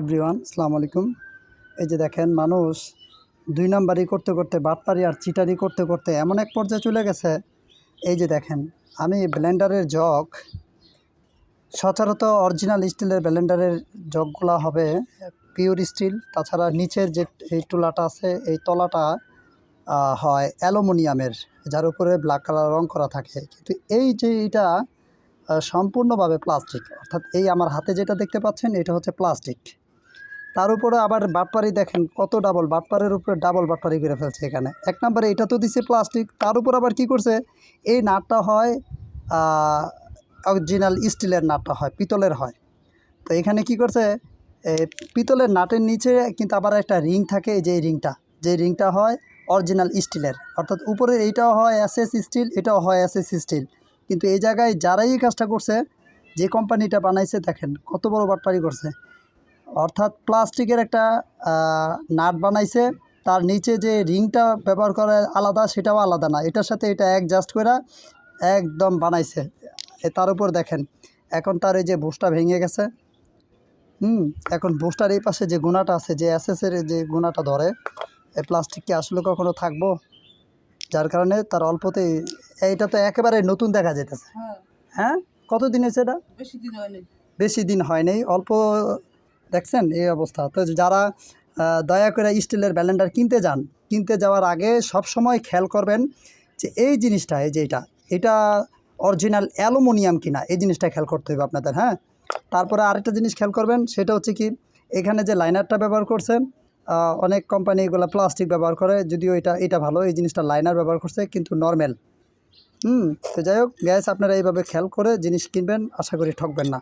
Everyone, আসসালামু আলাইকুম। এই যে দেখেন, মানুষ দুই নাম্বারই করতে করতে বাটপারি আর চিটারি করতে করতে এমন এক পর্যায়ে চলে গেছে। এই যে দেখেন, আমি ব্লেন্ডারের জগ, সচরাচর অরিজিনাল স্টিলের ব্লেন্ডারের জগগুলা হবে পিওর স্টিল। তাছাড়া নিচের যে এই তুলাটা আছে, এই তলাটা হয় অ্যালুমিনিয়ামের, যার উপরে ব্ল্যাক কালার রং করা থাকে। কিন্তু এই যে এটা সম্পূর্ণভাবে প্লাস্টিক, অর্থাৎ এই আমার হাতে যেটা দেখতে পাচ্ছেন, এটা হচ্ছে প্লাস্টিক। তার উপরে আবার বাটপারি দেখেন কত ডাবল বাটপারের উপরে ডাবল বাটপারি করে ফেলছে এখানে। এক নম্বরে এটা তো দিছে প্লাস্টিক তার উপর আবার কি করছে? এই নাটটা হয় অরিজিনাল স্টিলের নাটটা হয়, পিতলের হয়। তো এখানে কি করছে? পিতলের নাটের নিচে কিন্তু আবার একটা রিং থাকে যে রিংটা যে রিংটা হয় অরিজিনাল স্টিলের অর্থাৎ উপরে এইটাও হয় এস স্টিল এটাও হয় এস এস স্টিল কিন্তু এই জায়গায় যারাই এই কাজটা করছে, যে কোম্পানিটা বানাইছে, দেখেন কত বড় বাটপারি করছে। অর্থাৎ প্লাস্টিকের একটা নাট বানাইছে। তার নিচে যে রিংটা ব্যবহার করে আলাদা সেটাও আলাদা না। এটার সাথে এটা অ্যাডজাস্ট করে একদম বানাইছে। এ তার উপর দেখেন এখন তার এই যে বুসটা ভেঙে গেছে। হুম এখন বুসটার এই পাশে যে গুণাটা আছে যে অ্যাসেসের যে গুণাটা ধরে এই প্লাস্টিক কি আসলে কখনো থাকব? যার কারণে তার অল্পতেই এইটা তো একেবারে নতুন দেখা যেতেছে হ্যাঁ। হ্যাঁ? কতদিন হয়েছে এটা? বেশি দিন হয়নি। বেশি দিন হয় নাই অল্প দেখছেন? এই অবস্থা। তো যারা দয়া করে স্টিলের ব্যালেন্ডার কিনতে যান, কিনতে যাওয়ার আগে সব সময় খেয়াল করবেন যে এই জিনিসটা, এই যে এটা এটা অরিজিনাল অ্যালুমিনিয়াম কিনা, এই জিনিসটা খেয়াল করতে হবে আপনাদের হ্যাঁ? তারপরে আরেকটা জিনিস খেয়াল করবেন, সেটা হচ্ছে কি, এখানে যে লাইনারটা ব্যবহার করছে অনেক কোম্পানি এগুলো প্লাস্টিক ব্যবহার করে, যদিও এটা এটা ভালো, এই জিনিসটা লাইনার ব্যবহার করছে, কিন্তু নর্মাল। হুম, তো যাই হোক গ্যাস আপনারা এইভাবে খেয়াল করে জিনিস কিনবেন, আশা করি ঠকবেন না।